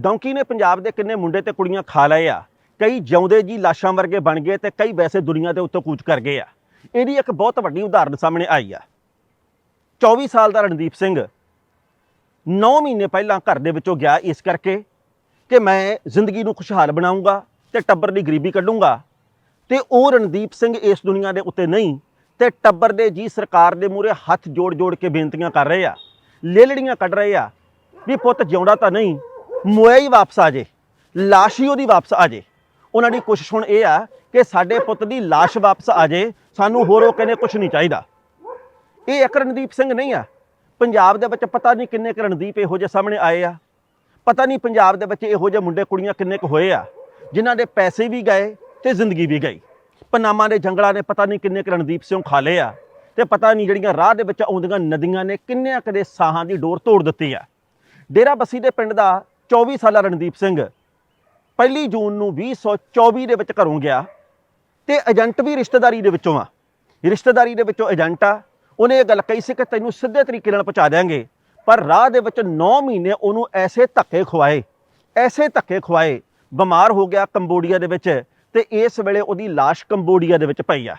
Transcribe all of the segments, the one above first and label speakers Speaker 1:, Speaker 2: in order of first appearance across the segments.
Speaker 1: Donkey ਨੇ ਪੰਜਾਬ ਦੇ ਕਿੰਨੇ ਮੁੰਡੇ ਤੇ ਕੁੜੀਆਂ ਖਾ ਲਏ ਆ। ਕਈ ਜਿਉਂਦੇ ਜੀ ਲਾਸ਼ਾਂ ਵਰਗੇ ਬਣ ਗਏ ਤੇ ਕਈ ਵੈਸੇ ਦੁਨੀਆ ਦੇ ਉੱਤੋਂ ਕੂਚ ਕਰ ਗਏ ਆ। ਇਹਦੀ ਇੱਕ ਬਹੁਤ ਵੱਡੀ ਉਦਾਹਰਨ ਸਾਹਮਣੇ ਆਈ ਆ। 24 ਸਾਲ ਦਾ ਰਣਦੀਪ ਸਿੰਘ 9 ਮਹੀਨੇ ਪਹਿਲਾਂ ਘਰ ਦੇ ਵਿੱਚੋਂ ਗਿਆ ਇਸ ਕਰਕੇ ਕਿ ਮੈਂ ਜ਼ਿੰਦਗੀ ਨੂੰ ਖੁਸ਼ਹਾਲ ਬਣਾਉਂਗਾ ਤੇ ਟੱਬਰ ਦੀ ਗਰੀਬੀ ਕੱਢੂੰਗਾ। ਤੇ ਉਹ ਰਣਦੀਪ ਸਿੰਘ ਇਸ ਦੁਨੀਆ ਦੇ ਉੱਤੇ ਨਹੀਂ, ਤੇ ਟੱਬਰ ਦੇ ਜੀ ਸਰਕਾਰ ਦੇ ਮੂਹਰੇ ਹੱਥ ਜੋੜ ਜੋੜ ਕੇ ਬੇਨਤੀਆਂ ਕਰ ਰਹੇ ਆ। ਲੇਲੜੀਆਂ ਕੱਢ ਰਹੇ ਆ ਵੀ ਪੁੱਤ ਜਿਉਂਦਾ ਤਾਂ ਨਹੀਂ ਮੋਇਆ ਹੀ ਵਾਪਸ ਆ ਜੇ, ਲਾਸ਼ ਹੀ ਉਹਦੀ ਵਾਪਸ ਆ ਜੇ। ਉਹਨਾਂ ਦੀ ਕੋਸ਼ਿਸ਼ ਹੁਣ ਇਹ ਆ ਕਿ ਸਾਡੇ ਪੁੱਤ ਦੀ ਲਾਸ਼ ਵਾਪਸ ਆ ਜੇ, ਸਾਨੂੰ ਹੋਰ ਉਹ ਕਹਿੰਦੇ ਕੁਝ ਨਹੀਂ ਚਾਹੀਦਾ। ਇਹ ਇੱਕ ਰਣਦੀਪ ਸਿੰਘ ਨਹੀਂ ਆ। ਪੰਜਾਬ ਦੇ ਵਿੱਚ ਪਤਾ ਨਹੀਂ ਕਿੰਨੇ ਕੁ ਰਣਦੀਪ ਇਹੋ ਜਿਹੇ ਸਾਹਮਣੇ ਆਏ ਆ। ਪਤਾ ਨਹੀਂ ਪੰਜਾਬ ਦੇ ਵਿੱਚ ਇਹੋ ਜਿਹੇ ਮੁੰਡੇ ਕੁੜੀਆਂ ਕਿੰਨੇ ਕੁ ਹੋਏ ਆ, ਜਿਨ੍ਹਾਂ ਦੇ ਪੈਸੇ ਵੀ ਗਏ ਤੇ ਜ਼ਿੰਦਗੀ ਵੀ ਗਈ। ਪਨਾਮਾ ਦੇ ਜੰਗਲਾਂ ਨੇ ਪਤਾ ਨਹੀਂ ਕਿੰਨੇ ਕੁ ਰਣਦੀਪ ਸਿੰਘ ਖਾ ਲਏ ਆ ਤੇ ਪਤਾ ਨਹੀਂ ਜਿਹੜੀਆਂ ਰਾਹ ਦੇ ਵਿੱਚ ਆਉਂਦੀਆਂ ਨਦੀਆਂ ਨੇ ਕਿੰਨਿਆਂ ਕਦੇ ਸਾਹਾਂ ਦੀ ਡੋਰ ਤੋੜ ਦਿੱਤੀ ਆ। ਡੇਰਾ ਬੱਸੀ ਦੇ ਪਿੰਡ ਦਾ 24 ਸਾਲਾ ਰਣਦੀਪ ਸਿੰਘ। ਪਹਿਲੀ ਜੂਨ ਨੂੰ 2024 ਦੇ ਵਿੱਚ ਘਰੋਂ ਗਿਆ ਤੇ ਏਜੰਟ ਵੀ ਰਿਸ਼ਤੇਦਾਰੀ ਦੇ ਵਿੱਚੋਂ ਆ। ਰਿਸ਼ਤੇਦਾਰੀ ਦੇ ਵਿੱਚੋਂ ਏਜੰਟ ਆ। ਉਹਨੇ ਇਹ ਗੱਲ ਕਹੀ ਸੀ ਕਿ ਤੈਨੂੰ ਸਿੱਧੇ ਤਰੀਕੇ ਨਾਲ ਪਹੁੰਚਾ ਦਿਆਂਗੇ। ਪਰ ਰਾਹ ਦੇ ਵਿੱਚ 9 ਮਹੀਨੇ ਉਹਨੂੰ ਐਸੇ ਧੱਕੇ ਖਵਾਏ ਐਸੇ ਧੱਕੇ ਖਵਾਏ ਬਿਮਾਰ ਹੋ ਗਿਆ ਕੰਬੋਡੀਆ ਦੇ ਵਿੱਚ ਤੇ ਇਸ ਵੇਲੇ ਉਹਦੀ ਲਾਸ਼ ਕੰਬੋਡੀਆ ਦੇ ਵਿੱਚ ਪਈ ਆ।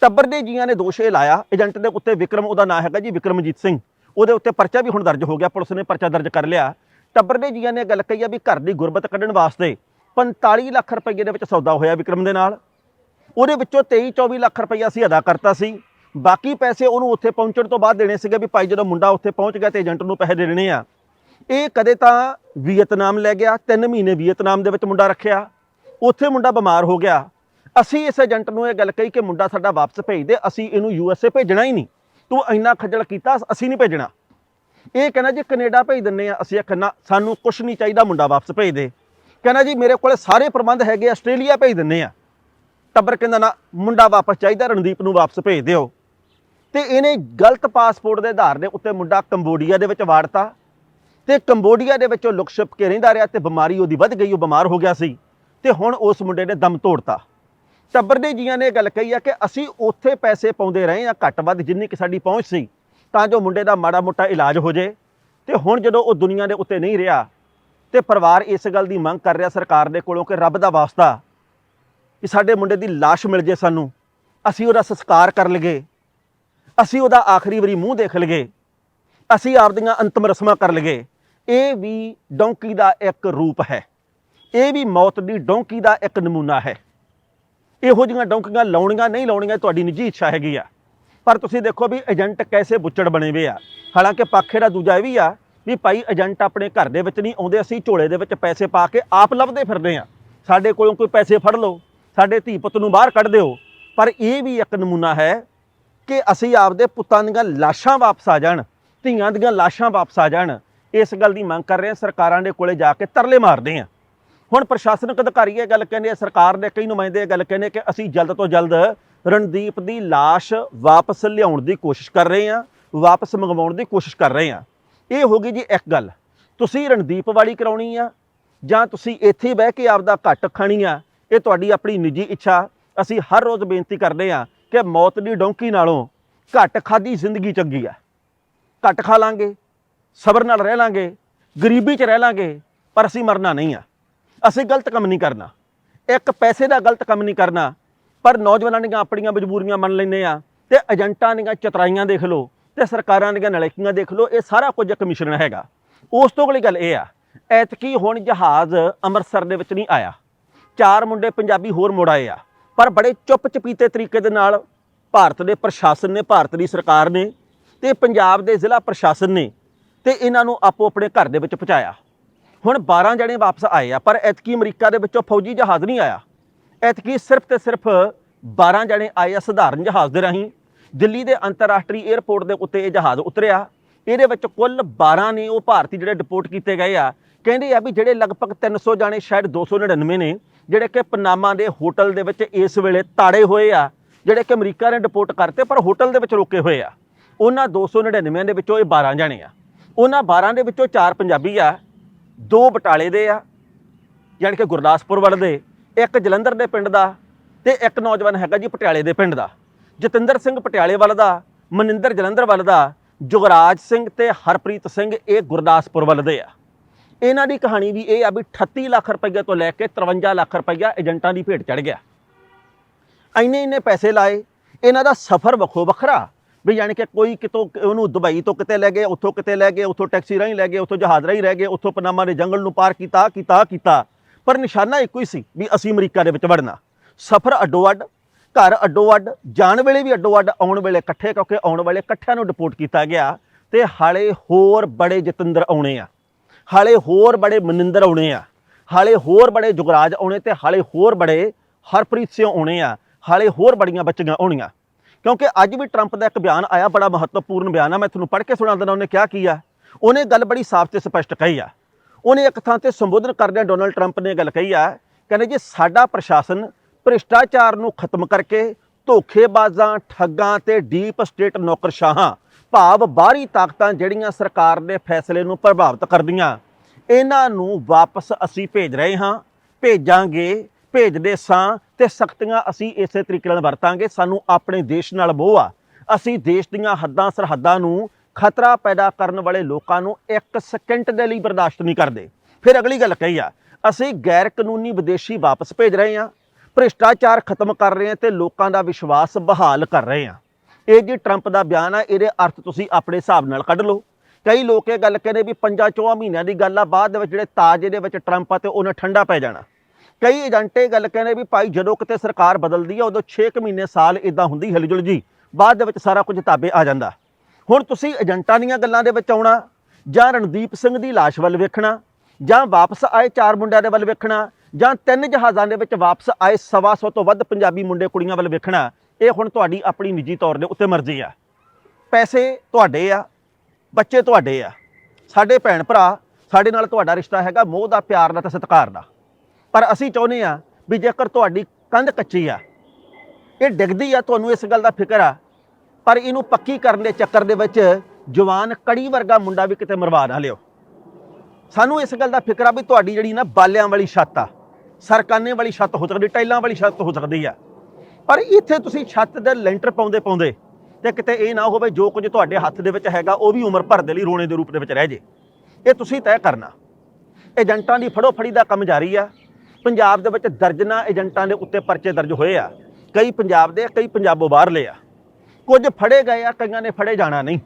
Speaker 1: ਟੱਬਰ ਦੇ ਜੀਆਂ ਨੇ ਦੋਸ਼ ਇਹ ਲਾਇਆ, ਏਜੰਟ ਦੇ ਉੱਤੇ ਵਿਕਰਮ, ਉਹਦਾ ਨਾਂ ਹੈਗਾ ਜੀ ਵਿਕਰਮਜੀਤ ਸਿੰਘ। ਉਹਦੇ ਉੱਤੇ ਪਰਚਾ ਵੀ ਹੁਣ ਦਰਜ ਹੋ ਗਿਆ, ਪੁਲਿਸ ਨੇ ਪਰਚਾ ਦਰਜ ਕਰ ਲਿਆ। ਟੱਬਰ ਦੇ ਜੀਆਂ ਨੇ ਗੱਲ ਕਹੀ ਆ ਵੀ ਘਰ ਦੀ ਗੁਰਬਤ ਕੱਢਣ ਵਾਸਤੇ 45 ਲੱਖ ਰੁਪਏ ਦੇ ਵਿੱਚ ਸੌਦਾ ਹੋਇਆ ਵਿਕਰਮ ਦੇ ਨਾਲ। ਉਹਦੇ ਵਿੱਚੋਂ 23 24 ਲੱਖ ਰੁਪਈਆ ਅਸੀਂ ਅਦਾ ਕਰਤਾ ਸੀ। ਬਾਕੀ ਪੈਸੇ ਉਹਨੂੰ ਉੱਥੇ ਪਹੁੰਚਣ ਤੋਂ ਬਾਅਦ ਦੇਣੇ ਸੀਗੇ ਵੀ ਭਾਈ ਜਦੋਂ ਮੁੰਡਾ ਉੱਥੇ ਪਹੁੰਚ ਗਿਆ ਤੇ ਏਜੰਟ ਨੂੰ ਪੈਸੇ ਦੇਣੇ ਆ। ਇਹ ਕਦੇ ਤਾਂ ਵੀਅਤਨਾਮ ਲੈ ਗਿਆ 3 ਮਹੀਨੇ ਵੀਅਤਨਾਮ ਦੇ ਵਿੱਚ ਮੁੰਡਾ ਰੱਖਿਆ। ਉੱਥੇ ਮੁੰਡਾ ਬਿਮਾਰ ਹੋ ਗਿਆ। ਅਸੀਂ ਇਸ ਏਜੰਟ ਨੂੰ ਇਹ ਗੱਲ ਕਹੀ ਕਿ ਮੁੰਡਾ ਸਾਡਾ ਵਾਪਸ ਭੇਜ ਦੇ, ਅਸੀਂ ਇਹਨੂੰ ਯੂਐਸਏ ਭੇਜਣਾ ਹੀ ਨਹੀਂ। ਤੂੰ ਇੰਨਾ ਖੱਜਲ ਕੀਤਾ, ਅਸੀਂ ਨਹੀਂ ਭੇਜਣਾ। ਇਹ ਕਹਿੰਦਾ ਜੀ ਕੈਨੇਡਾ ਭੇਜ ਦਿੰਨੇ ਆ, ਅਸੀਂ ਆਖਿਆ ਨਾ ਸਾਨੂੰ ਕੁਝ ਨਹੀਂ ਚਾਹੀਦਾ, ਮੁੰਡਾ ਵਾਪਸ ਭੇਜ ਦੇ। ਕਹਿੰਦਾ ਜੀ, ਮੇਰੇ ਕੋਲੇ ਸਾਰੇ ਪ੍ਰਬੰਧ ਹੈਗੇ ਆਸਟ੍ਰੇਲੀਆ ਭੇਜ ਦਿੰਨੇ ਆ। ਟੱਬਰ ਕਹਿੰਦਾ ਨਾ, ਮੁੰਡਾ ਵਾਪਸ ਚਾਹੀਦਾ, ਰਣਦੀਪ ਨੂੰ ਵਾਪਸ ਭੇਜ ਦਿਓ। ਤੇ ਇਹਨੇ ਗਲਤ ਪਾਸਪੋਰਟ ਦੇ ਆਧਾਰ ਦੇ ਉੱਤੇ ਮੁੰਡਾ ਕੰਬੋਡੀਆ ਦੇ ਵਿੱਚ ਵਾੜਤਾ। ਤੇ ਕੰਬੋਡੀਆ ਦੇ ਵਿੱਚੋਂ ਲੁਕ ਛਿਪ ਕੇ ਰਹਿੰਦਾ ਰਿਹਾ ਤੇ ਬਿਮਾਰੀ ਉਹਦੀ ਵੱਧ ਗਈ, ਉਹ ਬਿਮਾਰ ਹੋ ਗਿਆ ਸੀ। ਤੇ ਹੁਣ ਉਸ ਮੁੰਡੇ ਨੇ ਦਮ ਤੋੜਤਾ। ਟੱਬਰ ਦੇ ਜੀਆਂ ਨੇ ਇਹ ਗੱਲ ਕਹੀ ਆ ਕਿ ਅਸੀਂ ਉੱਥੇ ਪੈਸੇ ਪਾਉਂਦੇ ਰਹੇ ਆ, ਘੱਟ ਵੱਧ ਜਿੰਨੀ ਕਿ ਸਾਡੀ ਪਹੁੰਚ ਸੀ। ਤਾਂ ਜੋ ਮੁੰਡੇ ਦਾ ਮਾੜਾ ਮੋਟਾ ਇਲਾਜ ਹੋ ਜੇ। ਤੇ ਹੁਣ ਜਦੋਂ ਉਹ ਦੁਨੀਆ ਦੇ ਉੱਤੇ ਨਹੀਂ ਰਿਹਾ, ਤੇ ਪਰਿਵਾਰ ਇਸ ਗੱਲ ਦੀ ਮੰਗ ਕਰ ਰਿਹਾ ਸਰਕਾਰ ਦੇ ਕੋਲੋਂ ਕਿ ਰੱਬ ਦਾ ਵਾਸਤਾ ਕਿ ਸਾਡੇ ਮੁੰਡੇ ਦੀ ਲਾਸ਼ ਮਿਲ ਜੇ ਸਾਨੂੰ। ਅਸੀਂ ਉਹਦਾ ਸੰਸਕਾਰ ਕਰ ਲਈਏ। ਅਸੀਂ ਉਹਦਾ ਆਖਰੀ ਵਾਰੀ ਮੂੰਹ ਦੇਖ ਲਈਏ। ਅਸੀਂ ਆਪਦੀਆਂ ਅੰਤਮ ਰਸਮਾਂ ਕਰ ਲਈਏ। ਇਹ ਵੀ ਡੌਂਕੀ ਦਾ ਇੱਕ ਰੂਪ ਹੈ। ਇਹ ਵੀ ਮੌਤ ਦੀ ਡੌਂਕੀ ਦਾ ਇੱਕ ਨਮੂਨਾ ਹੈ। ਇਹੋ ਜਿਹੀਆਂ ਡੌਂਕੀਆਂ ਲਾਉਣੀਆਂ ਨਹੀਂ ਲਾਉਣੀਆਂ ਤੁਹਾਡੀ ਨਿੱਜੀ ਇੱਛਾ ਹੈਗੀ ਆ। ਪਰ ਤੁਸੀਂ ਦੇਖੋ ਵੀ ਏਜੰਟ ਕੈਸੇ ਬੁੱਚੜ ਬਣੇ ਹੋਏ ਆ। ਹਾਲਾਂਕਿ ਪੱਖੇ ਦਾ ਦੂਜਾ ਇਹ ਵੀ ਆ ਵੀ ਭਾਈ ਏਜੰਟ ਆਪਣੇ ਘਰ ਦੇ ਵਿੱਚ ਨਹੀਂ ਆਉਂਦੇ, ਅਸੀਂ ਝੋਲੇ ਦੇ ਵਿੱਚ ਪੈਸੇ ਪਾ ਕੇ ਆਪ ਲੱਭਦੇ ਫਿਰਦੇ ਆ। ਸਾਡੇ ਕੋਲੋਂ ਕੋਈ ਪੈਸੇ ਫੜ ਲਓ, ਸਾਡੇ ਧੀ ਪੁੱਤ ਨੂੰ ਬਾਹਰ ਕੱਢ ਦਿਓ। ਪਰ ਇਹ ਵੀ ਇੱਕ ਨਮੂਨਾ ਹੈ ਕਿ ਅਸੀਂ ਆਪਦੇ ਪੁੱਤਾਂ ਦੀਆਂ ਲਾਸ਼ਾਂ ਵਾਪਸ ਆ ਜਾਣ, ਧੀਆਂ ਦੀਆਂ ਲਾਸ਼ਾਂ ਵਾਪਸ ਆ ਜਾਣ। ਇਸ ਗੱਲ ਦੀ ਮੰਗ ਕਰ ਰਹੇ ਹਾਂ, ਸਰਕਾਰਾਂ ਦੇ ਕੋਲੇ ਜਾ ਕੇ ਤਰਲੇ ਮਾਰਦੇ ਆ ਹੁਣ ਪ੍ਰਸ਼ਾਸਨਿਕ ਅਧਿਕਾਰੀ ਇਹ ਗੱਲ ਕਹਿੰਦੇ ਆ, ਸਰਕਾਰ ਦੇ ਕਈ ਨੁਮਾਇੰਦੇ ਇਹ ਗੱਲ ਕਹਿੰਦੇ ਕਿ ਅਸੀਂ ਜਲਦ ਤੋਂ ਜਲਦ ਰਣਦੀਪ ਦੀ ਲਾਸ਼ ਵਾਪਸ ਲਿਆਉਣ ਦੀ ਕੋਸ਼ਿਸ਼ ਕਰ ਰਹੇ ਆ ਵਾਪਸ ਮੰਗਵਾਉਣ ਦੀ ਕੋਸ਼ਿਸ਼ ਕਰ ਰਹੇ ਆ ਇਹ ਹੋ ਗਈ ਜੀ ਇੱਕ ਗੱਲ, ਤੁਸੀਂ ਰਣਦੀਪ ਵਾਲੀ ਕਰਾਉਣੀ ਆ ਜਾਂ ਤੁਸੀਂ ਇੱਥੇ ਬਹਿ ਕੇ ਆਪਦਾ ਘੱਟ ਖਾਣੀ ਆ? ਇਹ ਤੁਹਾਡੀ ਆਪਣੀ ਨਿੱਜੀ ਇੱਛਾ। ਅਸੀਂ ਹਰ ਰੋਜ਼ ਬੇਨਤੀ ਕਰਦੇ ਆ ਕਿ ਮੌਤ ਦੀ ਡੌਂਕੀ ਨਾਲੋਂ ਘੱਟ ਖਾਦੀ ਜ਼ਿੰਦਗੀ ਚੰਗੀ ਆ। ਘੱਟ ਖਾ ਲਾਂਗੇ, ਸਬਰ ਨਾਲ ਰਹਿ ਲਾਂਗੇ, ਗਰੀਬੀ 'ਚ ਰਹਿ ਲਾਂਗੇ, ਪਰ ਅਸੀਂ ਮਰਨਾ ਨਹੀਂ ਆ। ਅਸੀਂ ਗਲਤ ਕੰਮ ਨਹੀਂ ਕਰਨਾ। ਇੱਕ ਪੈਸੇ ਦਾ ਗਲਤ ਕੰਮ ਨਹੀਂ ਕਰਨਾ। ਪਰ ਨੌਜਵਾਨਾਂ ਦੀਆਂ ਆਪਣੀਆਂ ਮਜਬੂਰੀਆਂ ਮੰਨ ਲੈਂਦੇ ਆ, ਤੇ ਏਜੰਟਾਂ ਦੀਆਂ ਚਤਰਾਈਆਂ ਦੇਖ ਲਓ, ਤੇ ਸਰਕਾਰਾਂ ਦੀਆਂ ਨਲਾਇਕੀਆਂ ਦੇਖ ਲਓ, ਇਹ ਸਾਰਾ ਕੁਝ ਇੱਕ ਮਿਸ਼ਰਣ ਹੈਗਾ। ਉਸ ਤੋਂ ਅਗਲੀ ਗੱਲ ਇਹ ਆ, ਐਤਕੀ ਹੁਣ ਜਹਾਜ਼ ਅੰਮ੍ਰਿਤਸਰ ਦੇ ਵਿੱਚ ਨਹੀਂ ਆਇਆ। ਚਾਰ ਮੁੰਡੇ ਪੰਜਾਬੀ ਹੋਰ ਮੁੜ ਆਏ ਆ, ਪਰ ਬੜੇ ਚੁੱਪ ਚਪੀਤੇ ਤਰੀਕੇ ਦੇ ਨਾਲ ਭਾਰਤ ਦੇ ਪ੍ਰਸ਼ਾਸਨ ਨੇ, ਭਾਰਤ ਦੀ ਸਰਕਾਰ ਨੇ ਤੇ ਪੰਜਾਬ ਦੇ ਜ਼ਿਲ੍ਹਾ ਪ੍ਰਸ਼ਾਸਨ ਨੇ ਤੇ ਇਹਨਾਂ ਨੂੰ ਆਪੋ ਆਪਣੇ ਘਰ ਦੇ ਵਿੱਚ ਪਹੁੰਚਾਇਆ। ਹੁਣ 12 ਜਣੇ ਵਾਪਸ ਆਏ ਆ, ਪਰ ਐਤਕੀ ਅਮਰੀਕਾ ਦੇ ਵਿੱਚੋਂ ਫੌਜੀ ਜਹਾਜ਼ ਨਹੀਂ ਆਇਆ। ਐਤਕੀ ਸਿਰਫ ਤੇ ਸਿਰਫ 12 ਜਣੇ ਆਏ ਆ ਸਧਾਰਨ ਜਹਾਜ਼ ਦੇ ਰਾਹੀਂ। ਦਿੱਲੀ ਦੇ ਅੰਤਰਰਾਸ਼ਟਰੀ 에ਅਰਪੋਰਟ ਦੇ ਉੱਤੇ ਇਹ ਜਹਾਜ਼ ਉਤਰਿਆ। ਇਹਦੇ ਵਿੱਚ ਕੁੱਲ 12 ਨੇ ਉਹ ਭਾਰਤੀ ਜਿਹੜੇ ਡਿਪੋਰਟ ਕੀਤੇ ਗਏ ਆ। ਕਹਿੰਦੇ ਆ ਵੀ ਜਿਹੜੇ ਲਗਭਗ 300 ਜਾਣੇ, ਸ਼ਾਇਦ 299 ਨੇ, ਜਿਹੜੇ ਕਿ ਪਨਾਮਾ ਦੇ ਹੋਟਲ ਦੇ ਵਿੱਚ ਇਸ ਵੇਲੇ ਤਾੜੇ ਹੋਏ ਆ, ਜਿਹੜੇ ਕਿ ਅਮਰੀਕਾ ਨੇ ਡਿਪੋਰਟ ਕਰਤੇ, ਪਰ ਹੋਟਲ ਦੇ ਵਿੱਚ ਰੁਕੇ ਹੋਏ ਆ। ਉਹਨਾਂ 299 ਦੇ ਵਿੱਚੋਂ ਇਹ 12 ਜਾਣੇ ਆ। ਉਹਨਾਂ 12 ਦੇ ਵਿੱਚੋਂ 4 ਪੰਜਾਬੀ ਆ, ਦੋ ਬਟਾਲੇ ਦੇ ਆ, ਯਾਨੀ ਕਿ ਗੁਰਦਾਸਪੁਰ ਵੱਲ ਦੇ, ਇੱਕ ਜਲੰਧਰ ਦੇ ਪਿੰਡ ਦਾ ਤੇ ਇੱਕ ਨੌਜਵਾਨ ਹੈਗਾ ਜੀ ਪਟਿਆਲੇ ਦੇ ਪਿੰਡ ਦਾ, ਜਤਿੰਦਰ ਸਿੰਘ ਪਟਿਆਲੇ ਵੱਲ ਦਾ, ਮਨਿੰਦਰ ਜਲੰਧਰ ਵੱਲ ਦਾ, ਜੁਗਰਾਜ ਸਿੰਘ ਤੇ ਹਰਪ੍ਰੀਤ ਸਿੰਘ ਇਹ ਗੁਰਦਾਸਪੁਰ ਵੱਲ ਦੇ ਆ। ਇਹਨਾਂ ਦੀ ਕਹਾਣੀ ਵੀ ਇਹ ਆ ਵੀ 38 ਲੱਖ ਰੁਪਏ ਤੋਂ ਲੈ ਕੇ 53 ਲੱਖ ਰੁਪਈਆ ਏਜੰਟਾਂ ਦੀ ਭੇਟ ਚੜ ਗਿਆ। ਇੰਨੇ ਇੰਨੇ ਪੈਸੇ ਲਾਏ, ਇਹਨਾਂ ਦਾ ਸਫ਼ਰ ਵੱਖੋ ਵੱਖਰਾ, ਵੀ ਯਾਨੀ ਕਿ ਕੋਈ ਕਿਤੋਂ ਉਹਨੂੰ ਦੁਬਈ ਤੋਂ ਕਿਤੇ ਲੈ ਗਏ, ਉੱਥੋਂ ਕਿਤੇ ਲੈ ਗਏ, ਉੱਥੋਂ ਟੈਕਸੀ ਰਾਹੀਂ ਲੈ ਗਏ, ਉੱਥੋਂ ਜਹਾਜ਼ ਰਾਹੀਂ ਰਹਿ ਗਏ, ਉੱਥੋਂ ਪਨਾਮਾ ਦੇ ਜੰਗਲ ਨੂੰ ਪਾਰ ਕੀਤਾ ਕੀਤਾ ਕੀਤਾ, ਪਰ ਨਿਸ਼ਾਨਾ ਇੱਕੋ ਹੀ ਸੀ ਵੀ ਅਸੀਂ ਅਮਰੀਕਾ ਦੇ ਵਿੱਚ ਵੜਨਾ। ਸਫ਼ਰ ਅੱਡੋ ਅੱਡ, ਘਰ ਅੱਡੋ ਅੱਡ, ਜਾਣ ਵੇਲੇ ਵੀ ਅੱਡੋ ਅੱਡ, ਆਉਣ ਵੇਲੇ ਇਕੱਠੇ ਕਿਉਂਕਿ ਆਉਣ ਵਾਲੇ ਇਕੱਠਿਆਂ ਨੂੰ ਡਿਪੋਰਟ ਕੀਤਾ ਗਿਆ ਤੇ ਹਾਲੇ ਹੋਰ ਬੜੇ ਜਤਿੰਦਰ ਆਉਣੇ ਆ। ਹਾਲੇ ਹੋਰ ਬੜੇ ਮਨਿੰਦਰ ਆਉਣੇ ਆ। ਹਾਲੇ ਹੋਰ ਬੜੇ ਜੁਗਰਾਜ ਆਉਣੇ ਤੇ ਹਾਲੇ ਹੋਰ ਬੜੇ ਹਰਪ੍ਰੀਤ ਸਿੰਘ ਆਉਣੇ ਆ। ਹਾਲੇ ਹੋਰ ਬੜੀਆਂ ਬੱਚੀਆਂ ਆਉਣੀਆਂ। ਕਿਉਂਕਿ ਅੱਜ ਵੀ ਟਰੰਪ ਦਾ ਇੱਕ ਬਿਆਨ ਆਇਆ, ਬੜਾ ਮਹੱਤਵਪੂਰਨ ਬਿਆਨ ਆ, ਮੈਂ ਤੁਹਾਨੂੰ ਪੜ੍ਹ ਕੇ ਸੁਣਾ ਦਿੰਦਾ, ਉਹਨੇ ਕਿਹਾ ਕੀ ਆ? ਉਹਨੇ ਗੱਲ ਬੜੀ ਸਾਫ਼ ਤੇ ਸਪਸ਼ਟ ਕਹੀ ਆ। ਉਹਨੇ ਇੱਕ ਥਾਂ ਤੇ ਸੰਬੋਧਨ ਕਰਦਿਆਂ ਡੋਨਲਡ ਟਰੰਪ ਨੇ ਗੱਲ ਕਹੀ ਆ, ਕਹਿੰਦੇ ਜੀ ਸਾਡਾ ਪ੍ਰਸ਼ਾਸਨ ਭ੍ਰਿਸ਼ਟਾਚਾਰ ਨੂੰ ਖਤਮ ਕਰਕੇ ਧੋਖੇਬਾਜ਼ਾਂ, ਠੱਗਾਂ ਤੇ ਡੀਪ ਸਟੇਟ ਨੌਕਰਸ਼ਾਹਾਂ, ਭਾਵ ਬਾਹਰੀ ਤਾਕਤਾਂ ਜਿਹੜੀਆਂ ਸਰਕਾਰ ਦੇ ਫੈਸਲੇ ਨੂੰ ਪ੍ਰਭਾਵਿਤ ਕਰਦੀਆਂ। ਇਹਨਾਂ ਨੂੰ ਵਾਪਸ ਅਸੀਂ ਭੇਜ ਰਹੇ ਹਾਂ। ਭੇਜਾਂਗੇ, ਭੇਜਦੇ ਸਾਂ ਤੇ ਸਖਤੀਆਂ ਅਸੀਂ ਇਸੇ ਤਰੀਕੇ ਨਾਲ ਵਰਤਾਂਗੇ। ਸਾਨੂੰ ਆਪਣੇ ਦੇਸ਼ ਨਾਲ ਮੋਹ ਆ। ਅਸੀਂ ਦੇਸ਼ ਦੀਆਂ ਹੱਦਾਂ ਸਰਹੱਦਾਂ ਨੂੰ ਖਤਰਾ ਪੈਦਾ ਕਰਨ ਵਾਲੇ ਲੋਕਾਂ ਨੂੰ ਇੱਕ ਸਕਿੰਟ ਦੇ ਲਈ ਬਰਦਾਸ਼ਤ ਨਹੀਂ ਕਰਦੇ। ਫਿਰ ਅਗਲੀ ਗੱਲ ਕਹੀ ਆ, ਅਸੀਂ ਗੈਰ ਕਾਨੂੰਨੀ ਵਿਦੇਸ਼ੀ ਵਾਪਸ ਭੇਜ ਰਹੇ ਹਾਂ। ਭ੍ਰਿਸ਼ਟਾਚਾਰ ਖਤਮ ਕਰ ਰਹੇ ਹਾਂ ਤੇ ਲੋਕਾਂ ਦਾ ਵਿਸ਼ਵਾਸ ਬਹਾਲ ਕਰ ਰਹੇ ਹਾਂ। ਇਹ ਜੀ ਟਰੰਪ ਦਾ ਬਿਆਨ ਆ, ਇਹਦੇ ਅਰਥ ਤੁਸੀਂ ਆਪਣੇ ਹਿਸਾਬ ਨਾਲ ਕੱਢ ਲਓ। ਕਈ ਲੋਕ ਇਹ ਗੱਲ ਕਹਿੰਦੇ ਵੀ ਪੰਜਾਂ ਚੋਆਂ ਮਹੀਨਿਆਂ ਦੀ ਗੱਲ ਆ, ਬਾਅਦ ਦੇ ਵਿੱਚ ਜਿਹੜੇ ਤਾਜ ਇਹਦੇ ਵਿੱਚ ਟਰੰਪ ਆ ਤੇ ਉਹਨੇ ਠੰਡਾ ਪੈ ਜਾਣਾ। ਕਈ ਏਜੰਟ ਇਹ ਗੱਲ ਕਹਿੰਦੇ ਵੀ ਭਾਈ ਜਦੋਂ ਕਿਤੇ ਸਰਕਾਰ ਬਦਲਦੀ ਆ, ਉਦੋਂ 6 ਮਹੀਨੇ ਸਾਲ ਇਦਾਂ ਹੁੰਦੀ ਹਿਲਜੁਲ ਜੀ, ਬਾਅਦ ਦੇ ਵਿੱਚ ਸਾਰਾ ਕੁਝ ਤਾਬੇ ਆ ਜਾਂਦਾ। ਹੁਣ ਤੁਸੀਂ ਏਜੰਟਾਂ ਦੀਆਂ ਗੱਲਾਂ ਦੇ ਵਿੱਚ ਆਉਣਾ ਜਾਂ ਰਣਦੀਪ ਸਿੰਘ ਦੀ ਲਾਸ਼ ਵੱਲ ਵੇਖਣਾ ਜਾਂ ਵਾਪਸ ਆਏ ਚਾਰ ਮੁੰਡਿਆਂ ਦੇ ਵੱਲ ਵੇਖਣਾ ਜਾਂ ਤਿੰਨ ਜਹਾਜ਼ਾਂ ਦੇ ਵਿੱਚ ਵਾਪਸ ਆਏ ਸਵਾ ਸੌ ਤੋਂ ਵੱਧ ਪੰਜਾਬੀ ਮੁੰਡੇ ਕੁੜੀਆਂ ਵੱਲ ਵੇਖਣਾ, ਇਹ ਹੁਣ ਤੁਹਾਡੀ ਆਪਣੀ ਨਿੱਜੀ ਤੌਰ ਦੇ ਉੱਤੇ ਮਰਜ਼ੀ ਆ। ਪੈਸੇ ਤੁਹਾਡੇ ਆ, ਬੱਚੇ ਤੁਹਾਡੇ ਆ। ਸਾਡੇ ਭੈਣ ਭਰਾ, ਸਾਡੇ ਨਾਲ ਤੁਹਾਡਾ ਰਿਸ਼ਤਾ ਹੈਗਾ ਮੋਹ ਦਾ, ਪਿਆਰ ਦਾ ਤੇ ਸਤਿਕਾਰ ਦਾ। ਪਰ ਅਸੀਂ ਚਾਹੁੰਦੇ ਆ ਵੀ ਜੇਕਰ ਤੁਹਾਡੀ ਕੰਧ ਕੱਚੀ ਆ, ਇਹ ਡਿੱਗਦੀ ਆ, ਤੁਹਾਨੂੰ ਇਸ ਗੱਲ ਦਾ ਫਿਕਰ ਆ, ਪਰ ਇਹਨੂੰ ਪੱਕੀ ਕਰਨ ਦੇ ਚੱਕਰ ਦੇ ਵਿੱਚ ਜਵਾਨ ਕੜੀ ਵਰਗਾ ਮੁੰਡਾ ਵੀ ਕਿਤੇ ਮਰਵਾ ਨਾ ਲਿਓ। ਸਾਨੂੰ ਇਸ ਗੱਲ ਦਾ ਫਿਕਰ ਆ ਵੀ ਤੁਹਾਡੀ ਜਿਹੜੀ ਨਾ ਬਾਲਿਆਂ ਵਾਲੀ ਛੱਤ ਆ ਸਰਕਾਨੇ ਵਾਲੀ ਛੱਤ ਹੋ ਸਕਦੀ, ਟਾਈਲਾਂ ਵਾਲੀ ਛੱਤ ਹੋ ਸਕਦੀ ਆ। ਪਰ ਇੱਥੇ ਤੁਸੀਂ ਛੱਤ ਦੇ ਲੈਂਟਰ ਪਾਉਂਦੇ ਪਾਉਂਦੇ ਤੇ ਕਿਤੇ ਇਹ ਨਾ ਹੋਵੇ ਜੋ ਕੁਝ ਤੁਹਾਡੇ ਹੱਥ ਦੇ ਵਿੱਚ ਹੈਗਾ, ਉਹ ਵੀ ਉਮਰ ਭਰ ਦੇ ਲਈ ਰੋਣੇ ਦੇ ਰੂਪ ਦੇ ਵਿੱਚ ਰਹਿ ਜੇ। ਇਹ ਤੁਸੀਂ ਤੈਅ ਕਰਨਾ। ਏਜੰਟਾਂ ਦੀ ਫੜੋ ਫੜੀ ਦਾ ਕੰਮ ਜਾਰੀ ਆ। ਪੰਜਾਬ ਦੇ ਵਿੱਚ ਦਰਜਨਾ ਏਜੰਟਾਂ ਦੇ ਉੱਤੇ ਪਰਚੇ ਦਰਜ ਹੋਏ ਆ। ਕਈ ਪੰਜਾਬ ਦੇ, ਕਈ ਪੰਜਾਬੋਂ ਬਾਹਰਲੇ ਆ। ਕੁਝ ਫੜੇ ਗਏ ਆ, ਕਈਆਂ ਨੇ ਫੜੇ ਜਾਣਾ ਨਹੀਂ।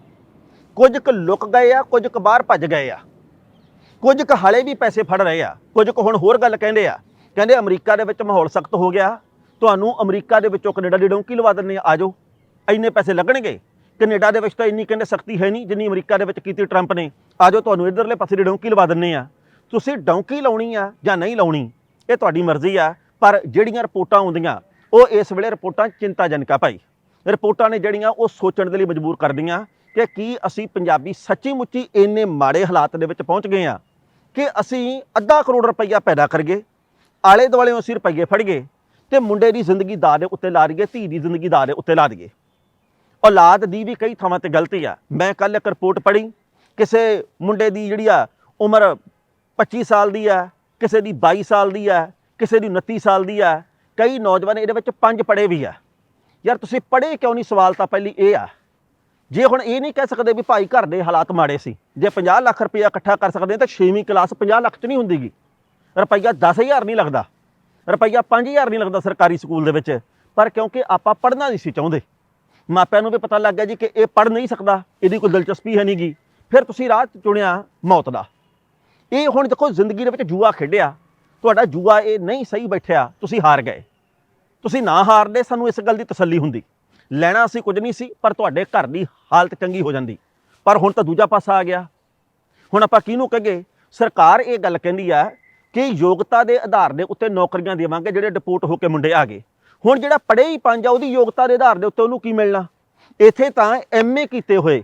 Speaker 1: ਕੁਝ ਕੁ ਲੁਕ ਗਏ ਆ, ਕੁਝ ਕੁ ਬਾਹਰ ਭੱਜ ਗਏ ਆ। ਕੁਝ ਕੁ ਹਾਲੇ ਵੀ ਪੈਸੇ ਫੜ ਰਹੇ ਆ। ਕੁਝ ਕੁ ਹੁਣ ਹੋਰ ਗੱਲ ਕਹਿੰਦੇ ਆ। ਕਹਿੰਦੇ ਅਮਰੀਕਾ ਦੇ ਵਿੱਚ ਮਾਹੌਲ ਸਖਤ ਹੋ ਗਿਆ। ਤੁਹਾਨੂੰ ਅਮਰੀਕਾ ਦੇ ਵਿੱਚੋਂ ਕੈਨੇਡਾ ਦੀ ਡੌਂਕੀ ਲਵਾ ਦਿੰਦੇ ਆ ਜਾਓ। ਇੰਨੇ ਪੈਸੇ ਲੱਗਣਗੇ। ਕੈਨੇਡਾ ਦੇ ਵਿੱਚ ਤਾਂ ਇੰਨੀ ਕਹਿੰਦੇ ਸਖਤੀ ਹੈ ਨਹੀਂ, ਜਿੰਨੀ ਅਮਰੀਕਾ ਦੇ ਵਿੱਚ ਕੀਤੀ ਟਰੰਪ ਨੇ। ਆ ਜਾਓ, ਤੁਹਾਨੂੰ ਇਧਰਲੇ ਪਾਸੇ ਦੀ ਡੌਂਕੀ ਲਵਾ ਦਿੰਦੇ ਆ। ਤੁਸੀਂ ਡੌਂਕੀ ਲਾਉਣੀ ਆ ਜਾਂ ਨਹੀਂ ਲਾਉਣੀ, ਇਹ ਤੁਹਾਡੀ ਮਰਜ਼ੀ ਆ। ਪਰ ਜਿਹੜੀਆਂ ਰਿਪੋਰਟਾਂ ਆਉਂਦੀਆਂ, ਉਹ ਇਸ ਵੇਲੇ ਰਿਪੋਰਟਾਂ ਚਿੰਤਾਜਨਕ ਆ ਭਾਈ। ਰਿਪੋਰਟਾਂ ਨੇ ਜਿਹੜੀਆਂ, ਉਹ ਸੋਚਣ ਦੇ ਲਈ ਮਜਬੂਰ ਕਰਦੀਆਂ ਕਿ ਕੀ ਅਸੀਂ ਪੰਜਾਬੀ ਸੱਚੀ ਮੁੱਚੀ ਇੰਨੇ ਮਾੜੇ ਹਾਲਾਤ ਦੇ ਵਿੱਚ ਪਹੁੰਚ ਗਏ ਆ ਕਿ ਅਸੀਂ ਅੱਧਾ ਕਰੋੜ ਰੁਪਈਆ ਪੈਦਾ ਕਰੀਏ। ਆਲੇ ਦੁਆਲੇ ਅਸੀਂ ਰੁਪਈਏ ਫੜ ਗਏ ਤੇ ਮੁੰਡੇ ਦੀ ਜ਼ਿੰਦਗੀ ਦਾ ਦੇ ਉੱਤੇ ਲਾ ਦਈਏ ਧੀ ਦੀ ਜ਼ਿੰਦਗੀ ਦਾ ਦੇ ਉੱਤੇ ਲਾ ਦਈਏ ਔਲਾਦ ਦੀ ਵੀ ਕਈ ਥਾਵਾਂ ਤੇ ਗਲਤੀ ਆ। ਮੈਂ ਕੱਲ ਇੱਕ ਰਿਪੋਰਟ ਪੜ੍ਹੀ, ਕਿਸੇ ਮੁੰਡੇ ਦੀ ਜਿਹੜੀ ਆ ਉਮਰ 25 ਸਾਲ ਦੀ ਆ, ਕਿਸੇ ਦੀ 22 ਸਾਲ ਦੀ ਆ, ਕਿਸੇ ਦੀ 29 ਸਾਲ ਦੀ ਆ, ਕਈ ਨੌਜਵਾਨ ਇਹਦੇ ਵਿੱਚ ਪੰਜ ਪੜੇ ਵੀ ਆ। ਯਾਰ ਤੁਸੀਂ ਪੜੇ ਕਿਉਂ ਨਹੀਂ? ਸਵਾਲ ਤਾਂ ਪਹਿਲੀ ਇਹ ਆ। ਜੇ ਹੁਣ ਇਹ ਨਹੀਂ ਕਹਿ ਸਕਦੇ ਵੀ ਭਾਈ ਘਰ ਦੇ ਹਾਲਾਤ ਮਾੜੇ ਸੀ, ਜੇ 50 ਲੱਖ ਰੁਪਇਆ ਇਕੱਠਾ ਕਰ ਸਕਦੇ ਤਾਂ 6ਵੀਂ ਕਲਾਸ 50 ਲੱਖ ਚ ਨਹੀਂ ਹੁੰਦੀਗੀ। ਰੁਪਈਆ 10000 ਨਹੀਂ ਲੱਗਦਾ। ਰੁਪਈਆ 5000 ਨਹੀਂ ਲੱਗਦਾ ਸਰਕਾਰੀ ਸਕੂਲ ਦੇ ਵਿੱਚ। ਪਰ ਕਿਉਂਕਿ ਆਪਾਂ ਪੜ੍ਹਨਾ ਨਹੀਂ ਸੀ ਚਾਹੁੰਦੇ। ਮਾਪਿਆਂ ਨੂੰ ਵੀ ਪਤਾ ਲੱਗ ਗਿਆ ਜੀ ਕਿ ਇਹ ਪੜ੍ਹ ਨਹੀਂ ਸਕਦਾ। ਇਹਦੀ ਕੋਈ ਦਿਲਚਸਪੀ ਹੈ ਨਹੀਂਗੀ ਫਿਰ ਤੁਸੀਂ ਰਾਹ ਚੁਣਿਆ ਮੌਤ ਦਾ। ਇਹ ਹੁਣ ਦੇਖੋ ਜ਼ਿੰਦਗੀ ਦੇ ਵਿੱਚ ਜੂਆ ਖੇਡਿਆ। ਤੁਹਾਡਾ ਜੂਆ ਇਹ ਨਹੀਂ ਸਹੀ ਬੈਠਿਆ। ਤੁਸੀਂ ਹਾਰ ਗਏ। ਤੁਸੀਂ ਨਾ ਹਾਰਦੇ, ਸਾਨੂੰ ਇਸ ਗੱਲ ਦੀ ਤਸੱਲੀ ਹੁੰਦੀ। ਲੈਣਾ ਅਸੀਂ ਕੁਝ ਨਹੀਂ ਸੀ, ਪਰ ਤੁਹਾਡੇ ਘਰ ਦੀ ਹਾਲਤ ਚੰਗੀ ਹੋ ਜਾਂਦੀ। ਪਰ ਹੁਣ ਤਾਂ ਦੂਜਾ ਪਾਸਾ ਆ ਗਿਆ। ਹੁਣ ਆਪਾਂ ਕਿਹਨੂੰ ਕਹਗੇ ਸਰਕਾਰ ਇਹ ਗੱਲ ਕਹਿੰਦੀ ਆ ਕਿ ਯੋਗਤਾ ਦੇ ਆਧਾਰ ਦੇ ਉੱਤੇ ਨੌਕਰੀਆਂ ਦੇਵਾਂਗੇ ਜਿਹੜੇ ਡਿਪੋਰਟ ਹੋ ਕੇ ਮੁੰਡੇ ਆ ਗਏ। ਹੁਣ ਜਿਹੜਾ ਪੜ੍ਹੇ ਹੀ ਪੰਜ ਆ, ਉਹਦੀ ਯੋਗਤਾ ਦੇ ਆਧਾਰ ਦੇ ਉੱਤੇ ਉਹਨੂੰ ਕੀ ਮਿਲਣਾ? ਇੱਥੇ ਤਾਂ ਐਮਏ ਕੀਤੇ ਹੋਏ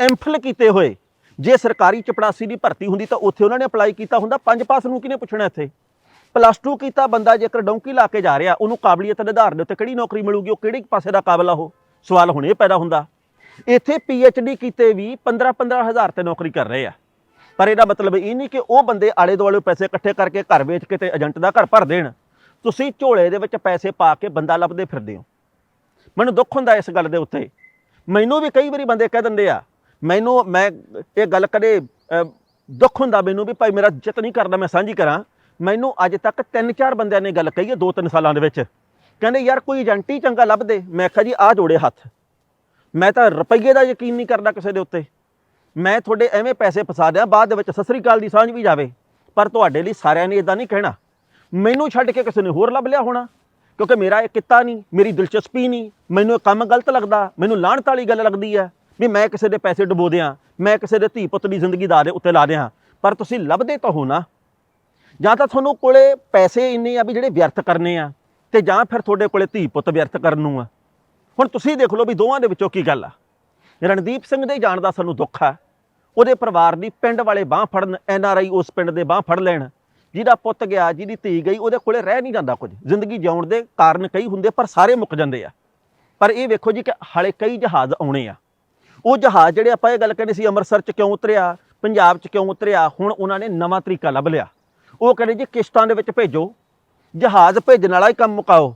Speaker 1: ਐਮਫਿਲ ਕੀਤੇ ਹੋਏ। ਜੇ ਸਰਕਾਰੀ ਚਪੜਾਸੀ ਦੀ ਭਰਤੀ ਹੁੰਦੀ ਤਾਂ ਉੱਥੇ ਉਹਨਾਂ ਨੇ ਅਪਲਾਈ ਕੀਤਾ ਹੁੰਦਾ। ਪੰਜ ਪਾਸ ਨੂੰ ਕਿਹਨੇ ਪੁੱਛਣਾ ਇੱਥੇ? ਪਲੱਸ 2 ਕੀਤਾ ਬੰਦਾ, ਜੇਕਰ ਡੌਂਕੀ ਲਾ ਕੇ ਜਾ ਰਿਹਾ, ਉਹਨੂੰ ਕਾਬਲੀਅਤ ਦੇ ਆਧਾਰ ਦੇ ਉੱਤੇ ਕਿਹੜੀ ਨੌਕਰੀ ਮਿਲੂਗੀ, ਉਹ ਕਿਹੜੇ ਪਾਸੇ ਦਾ ਕਾਬਲ ਆ ਉਹ? ਸਵਾਲ ਹੁਣ ਇਹ ਪੈਦਾ ਹੁੰਦਾ। ਇੱਥੇ ਡੀ ਕੀਤੇ ਵੀ 15 15 ਹਜ਼ਾਰ ਤੇ ਨੌਕਰੀ ਕਰ ਰਹੇ ਆ। ਪਰ ਇਹਦਾ ਮਤਲਬ ਇਹ ਨਹੀਂ ਕਿ ਉਹ ਬੰਦੇ ਆਲੇ ਦੁਆਲੇ ਪੈਸੇ ਇਕੱਠੇ ਕਰਕੇ ਘਰ ਵੇਚ ਕੇ ਤੇ ਏਜੰਟ ਦਾ ਘਰ ਭਰ ਦੇਣ। ਤੁਸੀਂ ਝੋਲੇ ਦੇ ਵਿੱਚ ਪੈਸੇ ਪਾ ਕੇ ਬੰਦਾ ਲੱਭਦੇ ਫਿਰਦੇ ਹੋ। ਮੈਨੂੰ ਦੁੱਖ ਹੁੰਦਾ ਇਸ ਗੱਲ ਦੇ ਉੱਤੇ। ਮੈਨੂੰ ਵੀ ਕਈ ਵਾਰੀ ਬੰਦੇ ਕਹਿ ਦਿੰਦੇ ਆ, ਮੈਨੂੰ, ਮੈਂ ਇਹ ਗੱਲ ਕਦੇ ਦੁੱਖ ਹੁੰਦਾ ਮੈਨੂੰ ਵੀ ਭਾਈ ਮੇਰਾ ਜਿੱਤ ਨਹੀਂ ਕਰਦਾ, ਮੈਂ ਸਾਂਝੀ ਕਰਾਂ। ਮੈਨੂੰ ਅੱਜ ਤੱਕ ਤਿੰਨ ਚਾਰ ਬੰਦਿਆਂ ਨੇ ਗੱਲ ਕਹੀ ਹੈ ਦੋ ਤਿੰਨ ਸਾਲਾਂ ਦੇ ਵਿੱਚ। ਕਹਿੰਦੇ, ਯਾਰ ਕੋਈ ਏਜੰਟ ਹੀ ਚੰਗਾ ਲੱਭਦੇ। ਮੈਂ ਕਿਹਾ ਜੀ, ਆਹ ਜੋੜੇ ਹੱਥ। ਮੈਂ ਤਾਂ ਰੁਪਈਏ ਦਾ ਯਕੀਨ ਨਹੀਂ ਕਰਦਾ ਕਿਸੇ ਦੇ ਉੱਤੇ। ਮੈਂ ਤੁਹਾਡੇ ਐਵੇਂ ਪੈਸੇ ਫਸਾ ਦਿਆਂ, ਬਾਅਦ ਦੇ ਵਿੱਚ ਸਤਿ ਸ੍ਰੀ ਅਕਾਲ ਦੀ ਸਾਂਝ ਵੀ ਜਾਵੇ। ਪਰ ਤੁਹਾਡੇ ਲਈ ਸਾਰਿਆਂ ਨੇ ਇਦਾਂ ਨਹੀਂ ਕਹਿਣਾ। ਮੈਨੂੰ ਛੱਡ ਕੇ ਕਿਸੇ ਨੇ ਹੋਰ ਲੱਭ ਲਿਆ ਹੋਣਾ? ਕਿਉਂਕਿ ਮੇਰਾ ਇਹ ਕਿੱਤਾ ਨਹੀਂ, ਮੇਰੀ ਦਿਲਚਸਪੀ ਨਹੀਂ। ਮੈਨੂੰ ਇਹ ਕੰਮ ਗਲਤ ਲੱਗਦਾ, ਮੈਨੂੰ ਲਾਹਣਤ ਵਾਲੀ ਗੱਲ ਲੱਗਦੀ ਹੈ ਵੀ ਮੈਂ ਕਿਸੇ ਦੇ ਪੈਸੇ ਡੁਬੋ ਦਿਆਂ, ਮੈਂ ਕਿਸੇ ਦੇ ਧੀ ਪੁੱਤ ਦੀ ਜ਼ਿੰਦਗੀ ਦਾ ਦੇ ਉੱਤੇ ਲਾ ਦਿਆਂ। ਪਰ ਤੁਸੀਂ ਲੱਭਦੇ ਤਾਂ ਹੋ ਨਾ। ਜਾਂ ਤਾਂ ਤੁਹਾਨੂੰ ਕੋਲੇ ਪੈਸੇ ਇੰਨੇ ਆ ਵੀ ਜਿਹੜੇ ਵਿਅਰਥ ਕਰਨੇ ਆ, ਤੇ ਜਾਂ ਫਿਰ ਤੁਹਾਡੇ ਕੋਲੇ ਧੀ ਪੁੱਤ ਵਿਅਰਥ ਕਰਨ ਨੂੰ ਆ। ਹੁਣ ਤੁਸੀਂ ਦੇਖ ਲਓ ਵੀ ਦੋਵਾਂ ਦੇ ਵਿੱਚੋਂ ਕੀ ਗੱਲ ਆ। ਰਣਦੀਪ ਸਿੰਘ ਦੇ ਜਾਣ ਦਾ ਸਾਨੂੰ ਦੁੱਖ ਆ। ਉਹਦੇ ਪਰਿਵਾਰ ਦੀ ਪਿੰਡ ਵਾਲੇ ਬਾਹ ਫੜਨ, ਐਨ ਆਰ ਆਈ ਉਸ ਪਿੰਡ ਦੇ ਬਾਹ ਫੜ ਲੈਣ। ਜਿਹਦਾ ਪੁੱਤ ਗਿਆ, ਜਿਹਦੀ ਧੀ ਗਈ, ਉਹਦੇ ਕੋਲੇ ਰਹਿ ਨਹੀਂ ਜਾਂਦਾ ਕੁਝ। ਜ਼ਿੰਦਗੀ ਜਿਉਣ ਦੇ ਕਾਰਨ ਕਈ ਹੁੰਦੇ ਪਰ ਸਾਰੇ ਮੁੱਕ ਜਾਂਦੇ ਆ। ਪਰ ਇਹ ਵੇਖੋ ਜੀ ਕਿ ਹਾਲੇ ਕਈ ਜਹਾਜ਼ ਆਉਣੇ ਆ। ਉਹ ਜਹਾਜ਼ ਜਿਹੜੇ ਆਪਾਂ ਇਹ ਗੱਲ ਕਹਿੰਦੇ ਸੀ, ਅੰਮ੍ਰਿਤਸਰ ਚ ਕਿਉਂ ਉਤਰਿਆ, ਪੰਜਾਬ ਚ ਕਿਉਂ ਉਤਰਿਆ, ਹੁਣ ਉਹਨਾਂ ਨੇ ਨਵਾਂ ਤਰੀਕਾ ਲੱਭ ਲਿਆ। ਉਹ ਕਹਿੰਦੇ ਜੀ, ਕਿਸ਼ਤਾਂ ਦੇ ਵਿੱਚ ਭੇਜੋ। ਜਹਾਜ਼ ਭੇਜਣ ਵਾਲਾ ਹੀ ਕੰਮ ਮੁਕਾਓ।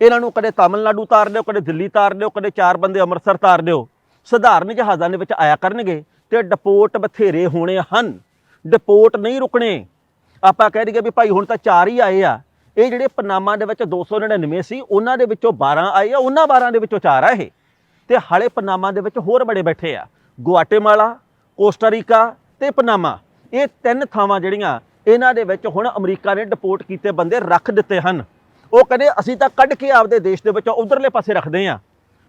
Speaker 1: ਇਹਨਾਂ ਨੂੰ ਕਦੇ ਤਾਮਿਲਨਾਡੂ ਤਾਰ ਦਿਓ, ਕਦੇ ਦਿੱਲੀ ਤਾਰ ਦਿਓ, ਕਦੇ ਚਾਰ ਬੰਦੇ ਅੰਮ੍ਰਿਤਸਰ ਤਾਰ ਦਿਓ। ਸਧਾਰਨ ਜਹਾਜ਼ਾਂ ਦੇ ਵਿੱਚ ਆਇਆ ਕਰਨਗੇ ਤੇ ਡਿਪੋਰਟ ਬਥੇਰੇ ਹੋਣੇ ਹਨ। ਡਿਪੋਰਟ ਨਹੀਂ ਰੁਕਣੇ। ਆਪਾਂ ਕਹਿ ਦਈਏ ਵੀ ਭਾਈ ਹੁਣ ਤਾਂ ਚਾਰ ਹੀ ਆਏ ਆ। ਇਹ ਜਿਹੜੇ ਪਨਾਮਾ ਦੇ ਵਿੱਚ 299 ਸੀ ਉਹਨਾਂ ਦੇ ਵਿੱਚੋਂ 12 ਆਏ ਆ, ਉਹਨਾਂ 12 ਦੇ ਵਿੱਚੋਂ ਚਾਰ ਆ ਇਹ। ਤੇ ਹਾਲੇ ਪਨਾਮਾ ਦੇ ਵਿੱਚ ਹੋਰ ਬੜੇ ਬੈਠੇ ਆ। ਗੁਆਟੇਮਾਲਾ, ਕੋਸਟਾਰੀਕਾ ਤੇ ਪਨਾਮਾ। ਇਹ ਤਿੰਨ ਥਾਵਾਂ ਜਿਹੜੀਆਂ ਇਹਨਾਂ ਦੇ ਵਿੱਚ ਹੁਣ ਅਮਰੀਕਾ ਨੇ ਡਿਪੋਰਟ ਕੀਤੇ ਬੰਦੇ ਰੱਖ ਦਿੱਤੇ ਹਨ। ਉਹ ਕਹਿੰਦੇ, ਅਸੀਂ ਤਾਂ ਕੱਢ ਕੇ ਆਪਦੇ ਦੇਸ਼ ਦੇ ਵਿੱਚੋਂ ਉਧਰਲੇ ਪਾਸੇ ਰੱਖਦੇ ਆ।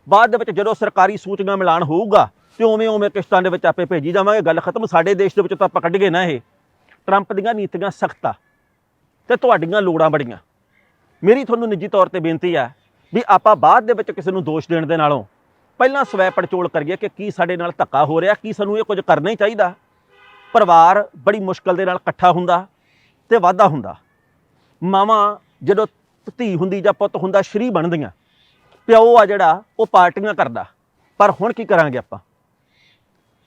Speaker 1: ਬਾਅਦ ਦੇ ਵਿੱਚ ਜਦੋਂ ਸਰਕਾਰੀ ਸੂਚਨਾ ਮਿਲਾਨ ਹੋਊਗਾ ਤੇ ਉਵੇਂ ਉਵੇਂ ਕਿਸ਼ਤਾਂ ਦੇ ਵਿੱਚ ਆਪੇ ਭੇਜੀ ਜਾਵਾਂਗੇ। ਗੱਲ ਖਤਮ। ਸਾਡੇ ਦੇਸ਼ ਦੇ ਵਿੱਚ ਤਾਂ ਆਪਾਂ ਕੱਢ ਗਏ ਨਾ ਇਹ। ਟਰੰਪ ਦੀਆਂ ਨੀਤੀਆਂ ਸਖਤ ਆ ਤੇ ਤੁਹਾਡੀਆਂ ਲੋੜਾਂ ਬੜੀਆਂ। ਮੇਰੀ ਤੁਹਾਨੂੰ ਨਿੱਜੀ ਤੌਰ ਤੇ ਬੇਨਤੀ ਆ ਵੀ ਆਪਾਂ ਬਾਅਦ ਦੇ ਵਿੱਚ ਕਿਸੇ ਨੂੰ ਦੋਸ਼ ਦੇਣ ਦੇ ਨਾਲੋਂ ਪਹਿਲਾਂ ਸਵੈ ਪੜਚੋਲ ਕਰੀਏ ਕਿ ਕੀ ਸਾਡੇ ਨਾਲ ਧੱਕਾ ਹੋ ਰਿਹਾ, ਕੀ ਸਾਨੂੰ ਇਹ ਕੁਝ ਕਰਨਾ ਹੀ ਚਾਹੀਦਾ। ਪਰਿਵਾਰ ਬੜੀ ਮੁਸ਼ਕਲ ਦੇ ਨਾਲ ਇਕੱਠਾ ਹੁੰਦਾ ਤੇ ਵਾਧਾ ਹੁੰਦਾ। ਮਾਵਾਂ ਜਦੋਂ ਧੀ ਹੁੰਦੀ ਜਾਂ ਪੁੱਤ ਹੁੰਦਾ ਸਰੀ ਬਣਦੀਆਂ। ਪਿਓ ਆ ਜਿਹੜਾ, ਉਹ ਪਾਰਟੀਆਂ ਕਰਦਾ। ਪਰ ਹੁਣ ਕੀ ਕਰਾਂਗੇ ਆਪਾਂ?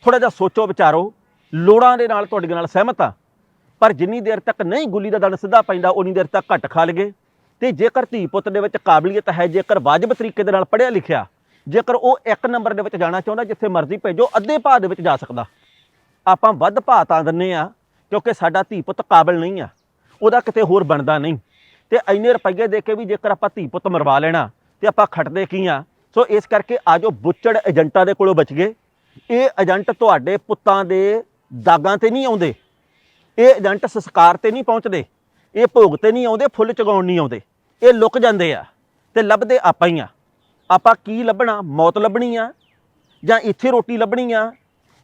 Speaker 1: ਥੋੜਾ ਜਿਹਾ ਸੋਚੋ, ਵਿਚਾਰੋ। ਲੋੜਾਂ ਦੇ ਨਾਲ ਤੁਹਾਡੇ ਨਾਲ ਸਹਿਮਤ ਆ ਪਰ ਜਿੰਨੀ ਦੇਰ ਤੱਕ ਨਹੀਂ ਗੁੱਲੀ ਦਾ ਦੰਦ ਸਿੱਧਾ ਪੈਂਦਾ, ਉਨੀ ਦੇਰ ਤੱਕ ਘੱਟ ਖਾ ਲਗੇ ਤੇ ਜੇਕਰ ਧੀ ਪੁੱਤ ਦੇ ਵਿੱਚ ਕਾਬਲੀਅਤ ਹੈ, ਜੇਕਰ ਵਾਜਬ ਤਰੀਕੇ ਦੇ ਨਾਲ ਪੜ੍ਹਿਆ ਲਿਖਿਆ, ਜੇਕਰ ਉਹ ਇੱਕ ਨੰਬਰ ਦੇ ਵਿੱਚ ਜਾਣਾ ਚਾਹੁੰਦਾ, ਜਿੱਥੇ ਮਰਜ਼ੀ ਭੇਜੋ, ਅੱਧੇ ਭਾਅ ਦੇ ਵਿੱਚ ਜਾ ਸਕਦਾ। ਆਪਾਂ ਵੱਧ ਭਾਅ ਤਾਂ ਦਿੰਨੇ ਆ, ਕਿਉਂਕਿ ਸਾਡਾ ਧੀ ਪੁੱਤ ਕਾਬਲ ਨਹੀਂ ਆ। ਉਹਦਾ ਕਿਤੇ ਹੋਰ ਬਣਦਾ ਨਹੀਂ। ਤੇ ਇੰਨੇ ਰੁਪਈਏ ਦੇ ਕੇ ਵੀ ਜੇਕਰ ਆਪਾਂ ਧੀ ਪੁੱਤ ਮਰਵਾ ਲੈਣਾ ਤੇ ਆਪਾਂ ਖੱਟਦੇ ਕੀ ਆ? ਸੋ ਇਸ ਕਰਕੇ ਆਜੋ ਬੁੱਚੜ ਏਜੰਟਾਂ ਦੇ ਕੋਲੋਂ ਬਚ ਗਏ। ਇਹ ਏਜੰਟ ਤੁਹਾਡੇ ਪੁੱਤਾਂ ਦੇ ਦਾਗਾਂ ਤੇ ਨਹੀਂ ਆਉਂਦੇ। ਇਹ ਏਜੰਟ ਸੰਸਕਾਰ ਤੇ ਨਹੀਂ ਪਹੁੰਚਦੇ। ਇਹ ਭੋਗ ਤੇ ਨਹੀਂ ਆਉਂਦੇ, ਫੁੱਲ ਚਗਾਉਣ ਨਹੀਂ ਆਉਂਦੇ। ਇਹ ਲੁਕ ਜਾਂਦੇ ਆ ਤੇ ਲੱਭਦੇ ਆਪਾਂ ਹੀ ਆ। ਆਪਾਂ ਕੀ ਲੱਭਣਾ? ਮੌਤ ਲੱਭਣੀ ਆ ਜਾਂ ਇੱਥੇ ਰੋਟੀ ਲੱਭਣੀ ਆ?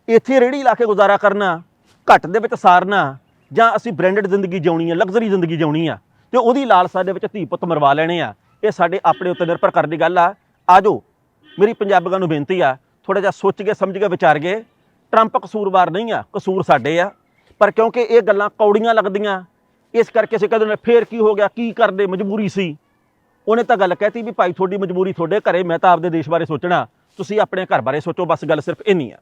Speaker 1: ਇੱਥੇ ਰੇੜੀ ਲਾ ਕੇ ਗੁਜ਼ਾਰਾ ਕਰਨਾ, ਘੱਟ ਦੇ ਵਿੱਚ ਸਾਰਨਾ ਜਾਂ ਅਸੀਂ ਬ੍ਰਾਂਡਡ ਜ਼ਿੰਦਗੀ ਜਿਉਣੀ ਆ ਲਗਜ਼ਰੀ ਜ਼ਿੰਦਗੀ ਜਿਉਣੀ ਆ ਤੇ ਉਹਦੀ ਲਾਲਸਾ ਦੇ ਵਿੱਚ ਧੀ ਪੁੱਤ ਮਰਵਾ ਲੈਣੇ ਆ। ਇਹ ਸਾਡੇ ਆਪਣੇ ਉੱਤੇ ਨਿਰਭਰ ਕਰਨ ਦੀ ਗੱਲ ਆ। ਆਜੋ ਮੇਰੀ ਪੰਜਾਬੀਆਂ ਨੂੰ ਬੇਨਤੀ ਆ ਥੋੜਾ ਜਿਹਾ ਸੋਚ ਕੇ, ਸਮਝ ਕੇ, ਵਿਚਾਰ ਕੇ। ਟਰੰਪ ਕਸੂਰਵਾਰ ਨਹੀਂ ਆ, ਕਸੂਰ ਸਾਡੇ ਆ। ਪਰ ਕਿਉਂਕਿ ਇਹ ਗੱਲਾਂ ਕੌੜੀਆਂ ਲੱਗਦੀਆਂ, ਇਸ ਕਰਕੇ ਅਸੀਂ ਕਹਿੰਦੇ ਨੇ ਫੇਰ ਕੀ ਹੋ ਗਿਆ, ਕੀ ਕਰਦੇ, ਮਜਬੂਰੀ ਸੀ। ਉਹਨੇ ਤਾਂ ਗੱਲ ਕਹਿਤੀ ਵੀ ਭਾਈ, ਤੁਹਾਡੀ ਮਜਬੂਰੀ ਤੁਹਾਡੇ ਘਰੇ, ਮੈਂ ਤਾਂ ਆਪਦੇ ਦੇਸ਼ ਬਾਰੇ ਸੋਚਣਾ। ਤੁਸੀਂ ਆਪਣੇ ਘਰ ਬਾਰੇ ਸੋਚੋ, ਬਸ ਗੱਲ ਸਿਰਫ ਇੰਨੀ ਆ।